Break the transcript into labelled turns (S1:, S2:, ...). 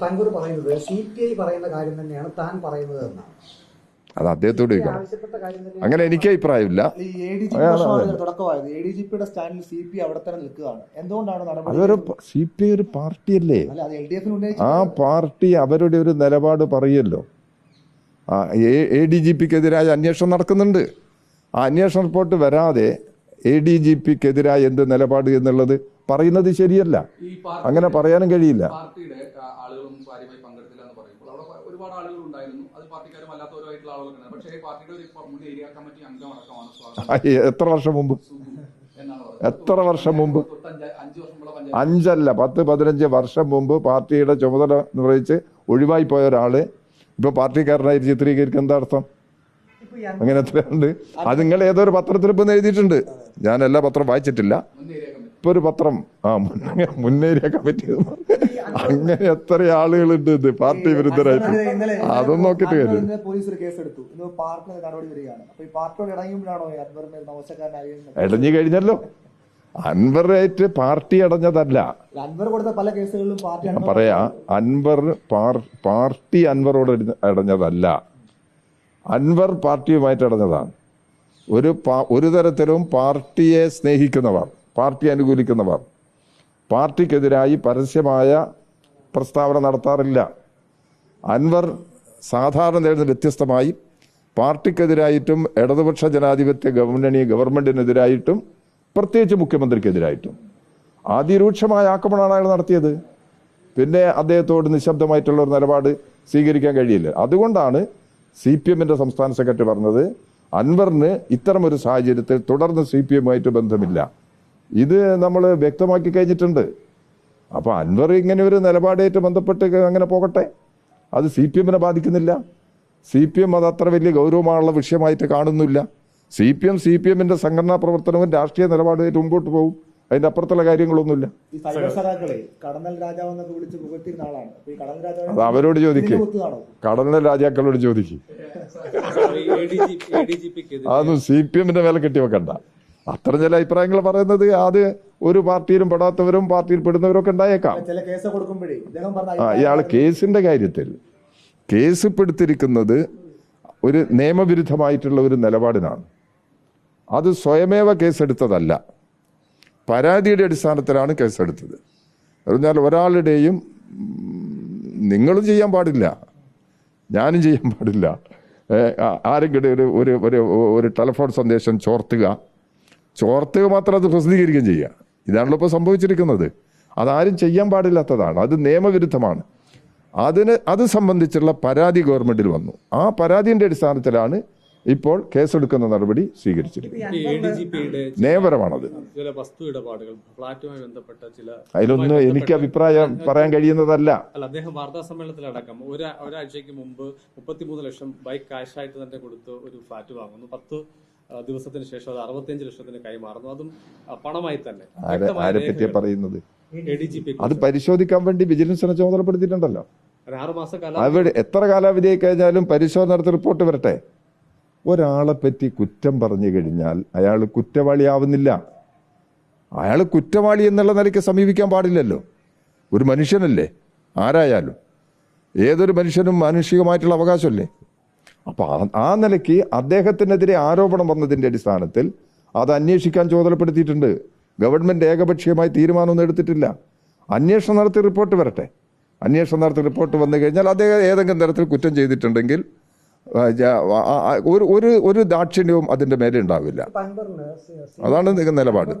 S1: താങ്കൂർ പറയുന്നത് C P I പറയുന്ന കാര്യം തന്നെയാണ് താൻ പറയുന്നത് എന്നാണ്.
S2: അത് അദ്ദേഹത്തോട് ചോദിക്കണം. അങ്ങനെ എനിക്ക് അഭിപ്രായമില്ല. അതൊരു സി പി ഐ ഒരു പാർട്ടിയല്ലേ? ആ പാർട്ടി അവരുടെ ഒരു നിലപാട് പറയല്ലോ ആ എ ഡി ജി പിക്കെതിരായ അന്വേഷണം നടക്കുന്നുണ്ട്. ആ അന്വേഷണ റിപ്പോർട്ട് വരാതെ എ ഡി ജി പിക്കെതിരായ എന്ത് നിലപാട് എന്നുള്ളത് പറയുന്നത് ശരിയല്ല. അങ്ങനെ പറയാനും കഴിയില്ല.
S3: ഒരുപാട് ആളുകൾ ഉണ്ടായിരുന്നു. അത് പാർട്ടിക്കാരും അല്ലാത്തവരുമായിട്ടുള്ള ആളുകളൊക്കെ പക്ഷേ പാർട്ടിയുടെ ഒരു മുൻ ഏരിയ കമ്മിറ്റി അംഗമടക്കമാണ്
S2: എത്ര വർഷം മുമ്പ്? എത്ര വർഷം മുമ്പ്? അഞ്ചല്ല പത്ത് പതിനഞ്ച് വർഷം മുമ്പ് പാർട്ടിയുടെ ചുമതല നിർവഹിച്ച് ഒഴിവായി പോയ ഒരാൾ ഇപ്പൊ പാർട്ടിക്കാരനായി ചിത്രീകരിക്കുന്ന എന്താ അർത്ഥം? അങ്ങനെ എത്രയുണ്ട്? അത് നിങ്ങൾ ഏതൊരു പത്രത്തിൽ ഇപ്പം എഴുതിയിട്ടുണ്ട്. ഞാൻ എല്ലാ പത്രം വായിച്ചിട്ടില്ല.
S3: മുൻ ഏരിയ കമ്മിറ്റി
S2: ഇപ്പൊ ഒരു പത്രം. ആ മുന്നേ മുന്നേറിയ കമ്മിറ്റി അങ്ങനെ എത്ര ആളുകളുണ്ട് ഇത് പാർട്ടി വിരുദ്ധരായിട്ട്. അതൊന്നും നോക്കിട്ട് കാര്യം? ഇടഞ്ഞു കഴിഞ്ഞല്ലോ. അൻവറായിട്ട് പാർട്ടി അടഞ്ഞതല്ല.
S4: അൻവർ കൊടുത്ത പല കേസുകളിലും പാർട്ടി അൻവർ
S2: പറയാ അൻവർ പാർട്ടി അൻവറോട് അടഞ്ഞതല്ല. അൻവർ പാർട്ടിയുമായിട്ട് അടഞ്ഞതാണ്. ഒരു ഒരു തരത്തിലും പാർട്ടിയെ സ്നേഹിക്കുന്നവർ. പാർട്ടി അനുകൂലിക്കുന്നവർ. പാർട്ടിക്കെതിരായി പരസ്യമായ പ്രസ്താവന നടത്താറില്ല. അൻവർ സാധാരണ നേടുന്ന വ്യത്യസ്തമായി പാർട്ടിക്കെതിരായിട്ടും ഇടതുപക്ഷ ജനാധിപത്യ ഗവൺമെന്റ് ഗവൺമെന്റിനെതിരായിട്ടും പ്രത്യേകിച്ച് മുഖ്യമന്ത്രിക്കെതിരായിട്ടും. അതിരൂക്ഷമായ ആക്രമണമാണ് അയാൾ നടത്തിയത്. പിന്നെ അദ്ദേഹത്തോട് നിശബ്ദമായിട്ടുള്ള ഒരു നിലപാട് സ്വീകരിക്കാൻ കഴിയില്ല. അതുകൊണ്ടാണ് സി പി എമ്മിന്റെ സംസ്ഥാന സെക്രട്ടറി പറഞ്ഞത് അൻവറിന് ഇത്തരമൊരു സാഹചര്യത്തിൽ തുടർന്ന് സി പി എമ്മുമായിട്ട് ബന്ധമില്ല. ഇത് നമ്മൾ വ്യക്തമാക്കി കഴിഞ്ഞിട്ടുണ്ട്. അപ്പോൾ അൻവർ ഇങ്ങനെ ഒരു നിലപാടായിട്ട് ബന്ധപ്പെട്ട് അങ്ങനെ പോകട്ടെ? അത് സി പി എമ്മിനെ ബാധിക്കുന്നില്ല. സി പി എം അത് അത്ര വലിയ ഗൗരവമായുള്ള വിഷയമായിട്ട് കാണുന്നില്ല. C P M C P എമ്മിന്റെ സംഘടനാ പ്രവർത്തനവും രാഷ്ട്രീയ നിലപാടുമായിട്ട് മുമ്പോട്ട് പോകും. അതിന്റെ അപ്പുറത്തുള്ള കാര്യങ്ങളൊന്നുമില്ല. അത് അവരോട് ചോദിക്കും. കടന്ന രാജാക്കളോട് ചോദിക്കും. അതൊന്നും സി പി എമ്മിന്റെ മേലെ കെട്ടി അത്ര ചില അഭിപ്രായങ്ങൾ പറയുന്നത് അത് ഒരു പാർട്ടിയിലും പെടാത്തവരും പാർട്ടിയിൽ പെടുന്നവരൊക്കെ ഉണ്ടായേക്കാം. ഇയാൾ കേസിന്റെ കാര്യത്തിൽ കേസ് പെടുത്തിരിക്കുന്നത് ഒരു നിയമവിരുദ്ധമായിട്ടുള്ള ഒരു നിലപാടിനാണ്. അത് സ്വയമേവ കേസെടുത്തതല്ല. പരാതിയുടെ അടിസ്ഥാനത്തിലാണ് കേസെടുത്തത്. പറഞ്ഞാൽ ഒരാളുടെയും നിങ്ങളും ചെയ്യാൻ പാടില്ല. ഞാനും ചെയ്യാൻ പാടില്ല. ആരെങ്കിലും ഒരു ഒരു ഒരു ടെലിഫോൺ സന്ദേശം ചോർത്തുക. ചോർത്തുക മാത്രം അത് പ്രസിദ്ധീകരിക്കുകയും ചെയ്യുക. ഇതാണല്ലോ ഇപ്പോൾ സംഭവിച്ചിരിക്കുന്നത്. അതാരും ചെയ്യാൻ പാടില്ലാത്തതാണ്. അത് നിയമവിരുദ്ധമാണ്. അതിന് അത് സംബന്ധിച്ചുള്ള പരാതി ഗവൺമെന്റിൽ വന്നു. ആ പരാതിന്റെ അടിസ്ഥാനത്തിലാണ് ഇപ്പോൾ കേസെടുക്കുന്ന നടപടി സ്വീകരിച്ചിരിക്കുന്നത്. നിയമപരമാണത് അതിലൊന്നും എനിക്ക് അഭിപ്രായം പറയാൻ കഴിയുന്നതല്ല.
S5: അദ്ദേഹം വാർത്താ സമ്മേളനത്തിലടക്കം ഒരു ഒരാഴ്ചയ്ക്ക് മുമ്പ് മുപ്പത്തിമൂന്ന് ലക്ഷം ബൈക്ക് കാശായിട്ട് തന്നെ കൊടുത്ത് ഒരു ഫ്ലാറ്റ് വാങ്ങുന്നു. പത്ത് ദിവസത്തിന് ശേഷം അത് അറുപത്തിയഞ്ച് ലക്ഷത്തിന് കൈമാറുന്നു. അതും പണമായി തന്നെ.
S2: ആരെ പറ്റിയാ പറയുന്നത്? അത് പരിശോധിക്കാൻ വേണ്ടി വിജിലൻസിനെ ചുമതലപ്പെടുത്തിയിട്ടുണ്ടല്ലോ. അവിടെ എത്ര കാലാവധി കഴിഞ്ഞാലും പരിശോധന നടത്തി റിപ്പോർട്ട് വരട്ടെ. ഒരാളെ പറ്റി കുറ്റം പറഞ്ഞു കഴിഞ്ഞാൽ അയാൾ കുറ്റവാളിയാവുന്നില്ല. അയാൾ കുറ്റവാളി എന്നുള്ള നിലയ്ക്ക് സമീപിക്കാൻ പാടില്ലല്ലോ. ഒരു മനുഷ്യനല്ലേ? ആരായാലും. ഏതൊരു മനുഷ്യനും മാനുഷികമായിട്ടുള്ള അവകാശമല്ലേ? അപ്പൊ ആ- നിലയ്ക്ക് അദ്ദേഹത്തിനെതിരെ ആരോപണം വന്നതിന്റെ അടിസ്ഥാനത്തിൽ അത് അന്വേഷിക്കാൻ ചുമതലപ്പെടുത്തിയിട്ടുണ്ട്. ഗവൺമെന്റ് ഏകപക്ഷീയമായി തീരുമാനമൊന്നും എടുത്തിട്ടില്ല. അന്വേഷണം നടത്തി റിപ്പോർട്ട് വരട്ടെ. അന്വേഷണം നടത്തി റിപ്പോർട്ട് വന്നു കഴിഞ്ഞാൽ അദ്ദേഹം ഏതെങ്കിലും തരത്തിൽ കുറ്റം ചെയ്തിട്ടുണ്ടെങ്കിൽ ഒരു ഒരു ഒരു ദാക്ഷിണ്യവും അതിന്റെ മേലെ ഉണ്ടാവില്ല.
S1: അതാണ്
S2: അതാണ് നിലപാട്.